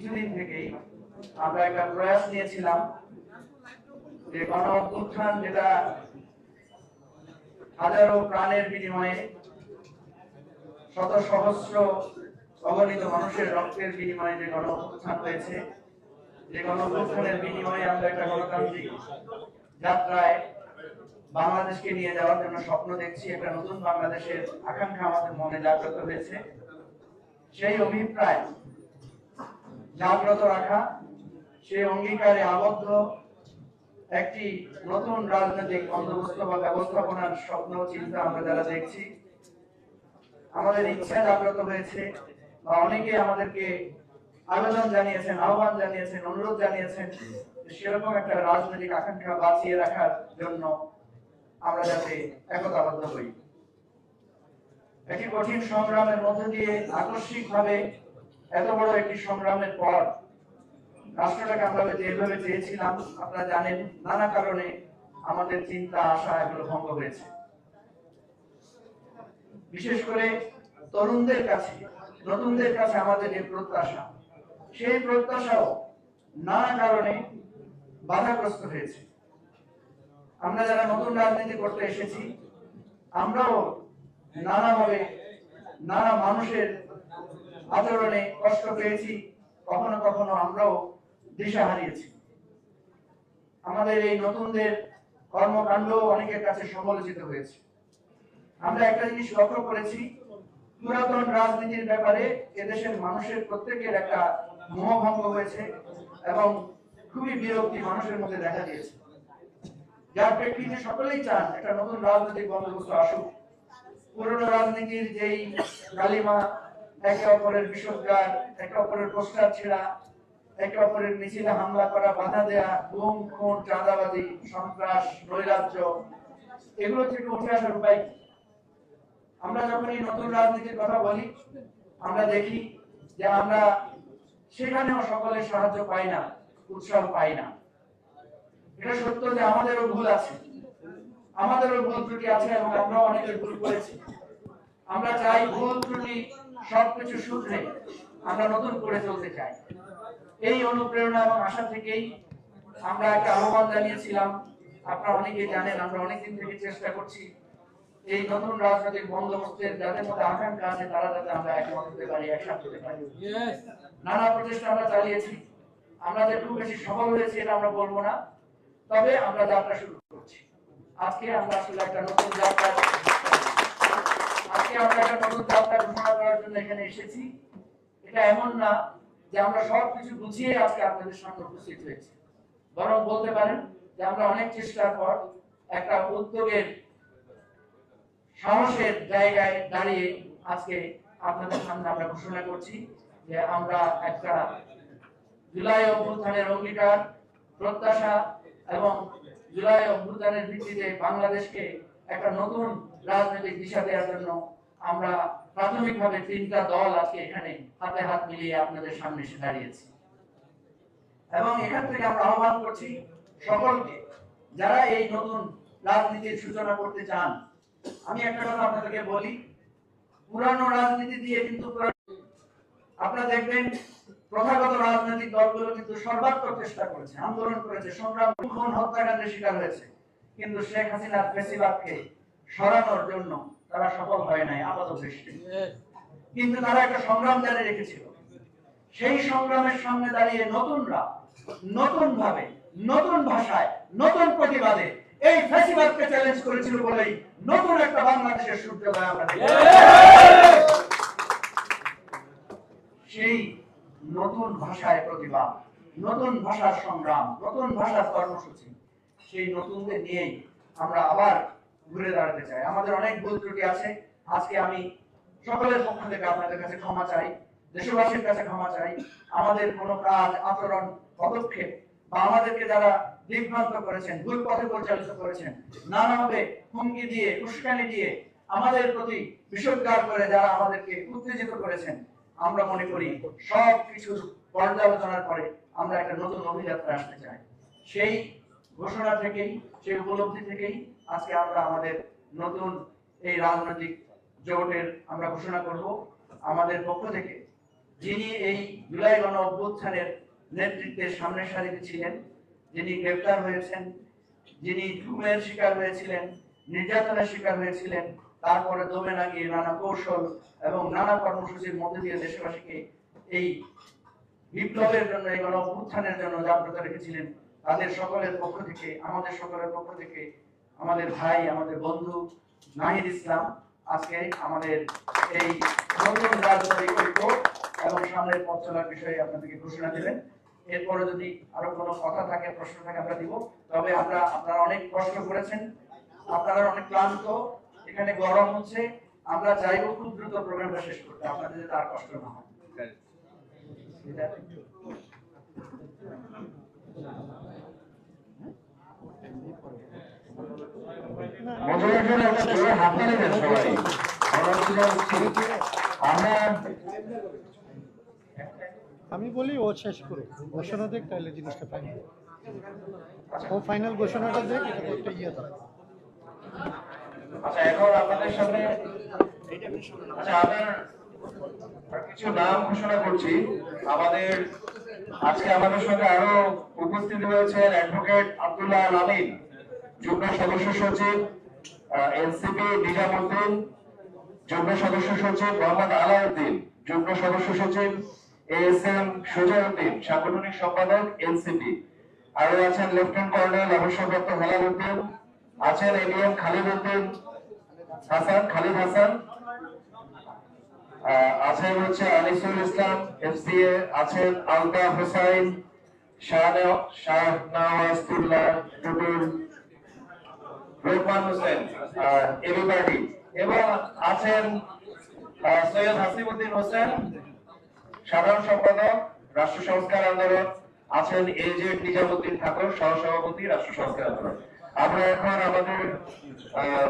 কিছুদিন থেকেই আমরা একটা প্রয়াস নিয়েছিলাম যে গণ অভ্যুত্থান যেটা হাজারো প্রাণের বিনিময়ে শত সহস্র অগণিত মানুষের রক্তের বিনিময়ে যে গণ অভ্যুত্থান হয়েছে, যে গণ অভ্যুত্থানের বিনিময়ে আমরা একটা গণতান্ত্রিক যাত্রায় বাংলাদেশকে নিয়ে যাওয়ার জন্য স্বপ্ন দেখছি, একটা নতুন বাংলাদেশের আকাঙ্ক্ষা আমাদের মনে জাগ্রত হয়েছে। সেই অভিপ্রায় জাগ্রত রাখা সেই অঙ্গীকারে আবদ্ধ, একটি নতুন রাজনৈতিক বন্দোবস্ত বা ব্যবস্থাপনার স্বপ্ন, চিন্তা আমরা যারা দেখছি, আমাদের ইচ্ছা জাগ্রত হয়েছে, বা অনেকে আমাদেরকে আবেদন জানিয়েছেন, আহ্বান জানিয়েছেন, অনুরোধ জানিয়েছেন সেরকম একটা রাজনৈতিক আকাঙ্ক্ষা বাঁচিয়ে রাখার জন্য আমরা যাতে একতাবদ্ধ হই। একটি কঠিন সংগ্রামের মধ্য দিয়ে আকস্মিক ভাবে এত বড় একটি সংগ্রামের পর রাষ্ট্রটাকে আমরা যেভাবে চেয়েছিলাম, আপনারা জানেন, নানা কারণে আমাদের চিন্তা, আশা এগুলো ভঙ্গ হয়েছে। বিশেষ করে তরুণদের কাছে, নতুনদের কাছে আমাদের যে প্রত্যাশা। সেই প্রত্যাশাও নানা কারণে বাধাগ্রস্ত হয়েছে। আমরা যারা নতুন রাজনীতি করতে এসেছি, আমরাও নানাভাবে নানা মানুষের আচরণে কষ্ট পেয়েছি, কখনো কখনো আমরাও দিশা হারিয়েছি। আমাদের এই নতুনদের কর্মকাণ্ড অনেকের কাছে সমালোচিত হয়েছে। আমরা একটা জিনিস লক্ষ্য করেছি, পুরাতন রাজনীতির ব্যাপারে এদেশের মানুষের প্রত্যেকের একটা মোহভঙ্গ হয়েছে এবং খুবই বিরক্তি মানুষের মধ্যে দেখা দিয়েছে। যার প্রেক্ষিতে সকলেই চান একটা নতুন রাজনৈতিক বন্দোবস্ত আসুক। পুরনো রাজনীতির যেই কালিমা একে অপরের একে অপরের পোস্টার ছেঁড়া একে অপরের মিছিলে হামলা করা, বাধা দেয়া, গুম, খুন সন্ত্রাস, নৈরাজ্য, এগুলো থেকে উঠে আসার উপায় আমরা যখন এই নতুন রাজনীতির কথা বলি, আমরা দেখি যে আমরা সেখানেও সকলের সাহায্য পাই না, উৎসাহ পাই না। এটা সত্য যে আমাদেরও ভুল আছে, আমাদেরও ভুল ত্রুটি আছে এবং আমরাও অনেকের ভুল করেছি। আমরা চাই ভুল ত্রুটি সবকিছু শুধরে আমরা নতুন করে চলতে চাই। এই অনুপ্রেরণা এবং আশা থেকেই আমরা একটা আহ্বান জানিয়েছিলাম। আপনারা অনেকেই জানেন আমরা অনেকদিন থেকে চেষ্টা করছি এই নতুন রাজনৈতিক বন্দোবস্তের যাদের মধ্যে আকাঙ্ক্ষা আছে তারা যাতে আমরা একমত হতে পারি একসাথে হতে পারি। নানা প্রচেষ্টা আমরা চালিয়েছি। আমরা যে খুব বেশি সফল হয়েছি এটা আমরা বলব না। তবে আমরা যাত্রা শুরু করছি। আজকে আমরা আসলে একটা নতুন যাত্রা যে আমরা একটা ঘোষণা করছি যে আমরা একটা জুলাই অভ্যুত্থানের অঙ্গীকার, প্রত্যাশা এবং জুলাই অভ্যুত্থানের ভিত্তিতে বাংলাদেশকে একটা নতুন রাজনৈতিক দিশা দেওয়ার জন্য আমরা প্রাথমিকভাবে তিনটা দল আজকে এখানে হাতে হাত মিলিয়ে আপনাদের সামনে এসে দাঁড়িয়েছি। এবং এখান থেকে আমরা আহ্বান করছি সকলকে, যারা এই নতুন রাজনীতির সূচনা করতে চান, আমি একটা কথা আপনাদেরকে বলি, পুরানো রাজনীতি দিয়ে কিন্তু আপনারা দেখবেন, প্রথাগত রাজনৈতিক দলগুলো কিন্তু সর্বাত্মক চেষ্টা করেছে, আন্দোলন করেছে, সংগ্রাম হত্যাকাণ্ডের শিকার হয়েছে। কিন্তু শেখ হাসিনার ফেসিবাদকে সরানোর জন্য তারা সফল হয় নাই আপাতত দৃষ্টি কিন্তু তারা একটা সংগ্রাম জারি রেখেছিল। সেই সংগ্রামের সামনে দাঁড়িয়ে নতুনরা নতুন ভাবে নতুন ভাষায় নতুন প্রতিবাদে এই ফেসিবাদকে চ্যালেঞ্জ করেছিল বলেই নতুন একটা বাংলাদেশের সূর্যোদয় আমরা সেই নতুন ভাষায় প্রতিবাদ নতুন ভাষার সংগ্রাম নতুন ভাষার কর্মসূচি সেই নতুনদের নিয়েই আমরা আবার ঘুরে দাঁড়াতে চাই। আমাদের অনেক ভুল ত্রুটি আছে। আজকে আমি সকলের পক্ষ থেকে আপনাদের কাছে ক্ষমা চাই, দেশবাসীর কাছে ক্ষমা চাই। আমাদের কোনো কাজ, আচরণ, পদক্ষেপ বা আমাদেরকে যারা বিভ্রান্ত করেছেন, ভুল পথে পরিচালিত করেছেন, নানাভাবে হুমকি দিয়ে, উস্কানি দিয়ে আমাদের প্রতি বিষোদ্গার করে যারা আমাদেরকে উত্তেজিত করেছেন, আমরা মনে করি সব কিছু পর্যালোচনার পরে আমরা একটা নতুন অভিযাত্রা আসতে চাই। সেই ঘোষণা থেকেই, সেই উপলব্ধি থেকেই আজকে আমরা আমাদের নতুন এই রাজনৈতিক জোটের আমরা ঘোষণা করব। আমাদের পক্ষ থেকে যিনি এই জুলাই গণ অভ্যুত্থানের নেতৃত্বে সামনের সারিতে ছিলেন, যিনি গ্রেপ্তার হয়েছেন, যিনি ঘুমের শিকার হয়েছিলেন, নির্যাতনের শিকার হয়েছিলেন, তারপরে দমে না গিয়ে নানা কৌশল এবং নানা কর্মসূচির মধ্যে দিয়ে দেশবাসীকে এই বিপ্লবের জন্য, এই গণ অভ্যুত্থানের জন্য জাগ্রত রেখেছিলেন। তাদের সকলের পক্ষ থেকে আমাদের সকলের পক্ষ থেকে আমাদের ভাই আমাদের বন্ধু নাহিদ ইসলাম আজকে আমাদের এই নতুন রাজনৈতিক ঐক্য এবং সামনের পথ চলার বিষয়ে আপনাদেরকে ঘোষণা দেবেন। এরপরে যদি আরও কোনো কথা থাকে প্রশ্ন থাকে আমরা দিব। তবে আমরা আপনারা অনেক কষ্ট করেছেন আপনারা অনেক ক্লান্ত এখানে গরম হচ্ছে। আমরা চাইব খুব দ্রুত প্রোগ্রামটা শেষ করতে আপনাদের যাতে আর কষ্ট না হয় এটা- মোটিভেশন একটা জোরে হাত তালি দেন সবাই আমরা হচ্ছে আমরা আমি বলি, ও শেষ করুক। ঘোষণা দেখ তাহলে জিনিসটা ফাইনাল ও ফাইনাল ঘোষণাটা দেখ, এটা একটা ইয়ে থাকে আচ্ছা এখন আপনাদের সামনে আচ্ছা আপনার কিছু নাম ঘোষণা করছি। আমাদের আজকে আমাদের সঙ্গে আরও উপস্থিত রয়েছেন অ্যাডভোকেট আব্দুল্লাহ আমিন। যুগ্ম সদস্য সচিব এনসিপি নিজামুদ্দিন যুগ্ম সদস্য সচিব মোহাম্মদ আলাউদ্দিন। যুগ্ম সদস্য সচিব এস এম সুজাউদ্দিন। সাংগঠনিক সম্পাদক এনসিপি। আরও আছেন লেফটেন্যান্ট কর্নেল অবসরপ্রাপ্ত হেলাল উদ্দিন। আছেন এবিএম খালিদ উদ্দিন। হাসান খালিদ হাসান। আছেন হচ্ছে আনিসুল ইসলাম, এফসিএ। আছেন আলতা হোসাইন শাহনে- শাহনওয়াজুল্লাহ টুটুল রহমান হোসেন এবি পার্টি এবং আছেন সৈয়দ হাসিবুদ্দিন হোসেন সাধারণ সম্পাদক রাষ্ট্র সংস্কার আন্দোলন। আছেন এজেড নিজামুদ্দিন ঠাকুর সহসভাপতি রাষ্ট্র সংস্কার আন্দোলন। আমরা এখন আমাদের আহ,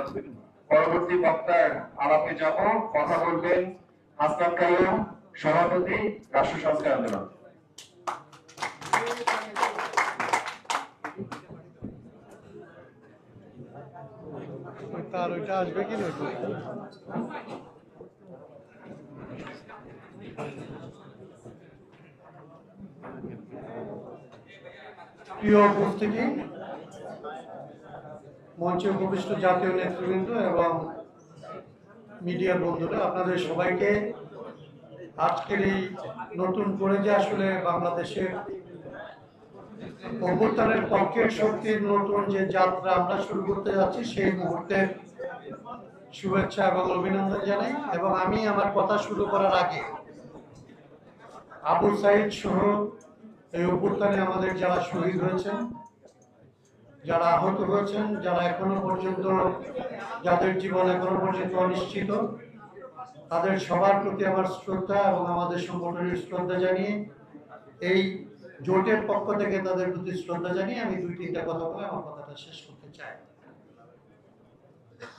পরবর্তী বক্তার আলাপে যাব। কথা বলবেন হাসনাত কাইম সভাপতি রাষ্ট্র সংস্কার আন্দোলন। তার ওইটা আসবে কি না প্রিয় উপস্থিতি, মঞ্চে উপবিষ্ট জাতীয় নেতৃবৃন্দ এবং মিডিয়া বন্ধুরা, আপনাদের সবাইকে আজকের এই নতুন করে যে আসলে বাংলাদেশের অভ্যুত্থানের পক্ষে শক্তির নতুন যে যাত্রা আমরা শুরু করতে যাচ্ছি, সেই মুহূর্তে শুভেচ্ছা এবং অভিনন্দন জানাই। এবং আমি আমার কথা শুরু করার আগে আবু সাইদ সহ এই অভ্যুত্থানে আমাদের যারা শহীদ হয়েছেন, যারা আহত হয়েছেন, যারা এখনও পর্যন্ত, যাদের জীবন এখনও পর্যন্ত অনিশ্চিত, তাদের সবার প্রতি আমার শ্রদ্ধা এবং আমাদের সংগঠনের শ্রদ্ধা জানিয়ে এই জোটের পক্ষ থেকে তাদের প্রতি শ্রদ্ধা জানিয়ে আমি দুই, তিনটা কথা বলে আমার কথাটা শেষ করতে চাই।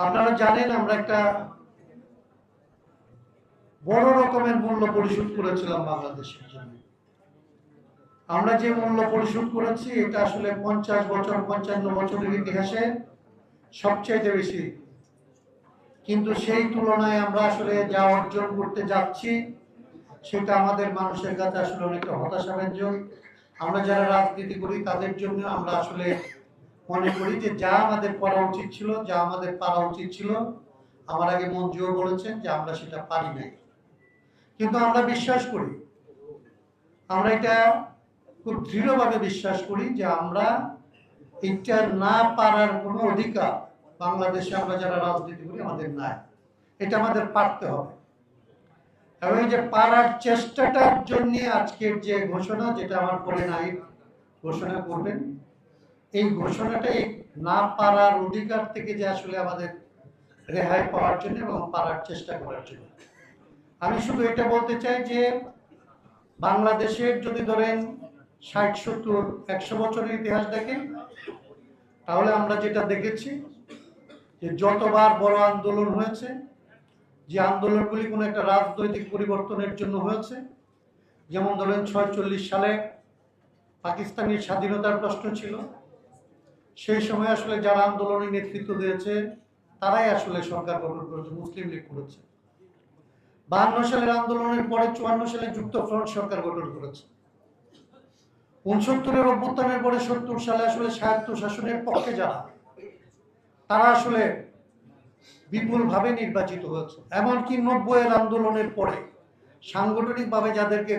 আপনারা জানেন আমরা একটা বড় রকমের মূল্য পরিশোধ করেছিলাম বাংলাদেশের জন্য। আমরা যে মূল্য পরিশোধ করেছি, এটা আসলে পঞ্চাশ বছর, পঞ্চান্ন বছরের ইতিহাসে সবচাইতে বেশি। কিন্তু সেই তুলনায় আমরা আসলে যা অর্জন করতে যাচ্ছি, সেটা আমাদের মানুষের কাছে আসলে অনেকটা হতাশাব্যঞ্জক। আমরা যারা রাজনীতি করি, তাদের জন্য আমরা আসলে মনে করি যে যা আমাদের করা উচিত ছিল, যা আমাদের পারা উচিত ছিল, আমার আগে মঞ্জুও বলেছেন যে আমরা সেটা পারি নাই। কিন্তু আমরা বিশ্বাস করি। আমরা এটা খুব দৃঢ়ভাবে বিশ্বাস করি যে আমরা এটা না পারার কোনো অধিকার বাংলাদেশে আমরা যারা রাজনীতি করি, আমাদের নাই। এটা আমাদের পারতে হবে। এবং যে পারার চেষ্টাটার জন্য আজকের যে ঘোষণা, যেটা আমার পরে নাই, ঘোষণা করবেন, এই ঘোষণাটাই না পারার অধিকার থেকে যে আসলে আমাদের রেহাই পাওয়ার জন্য এবং পারার চেষ্টা করার জন্য। আমি শুধু এটা বলতে চাই যে, বাংলাদেশের যদি ধরেন ষাট, সত্তর, একশো বছরের ইতিহাস দেখেন, তাহলে আমরা যেটা দেখেছি যে যতবার বড় আন্দোলন হয়েছে যে আন্দোলনগুলি কোনো একটা রাজনৈতিক পরিবর্তনের জন্য হয়েছে, যেমন ধরেন ছয়চল্লিশ সালে পাকিস্তানের স্বাধীনতার প্রশ্ন ছিল। সেই সময় আসলে যারা আন্দোলনে নেতৃত্ব দিয়েছে, তারাই আসলে সরকার গঠন করেছে, মুসলিম লীগ করেছে। বাহান্ন সালের আন্দোলনের পরে চুয়ান্ন সালে যুক্ত ফ্রন্ট সরকার গঠন করেছে। উনসত্তরের অভ্যুত্থানের পরে সত্তর সালে আসলে স্বায়ত্ত শাসনের পক্ষে যারা, তারা আসলে বিপুলভাবে নির্বাচিত হয়েছে। এমনকি নব্বইয়ের আন্দোলনের পরে সাংগঠনিকভাবে যাদেরকে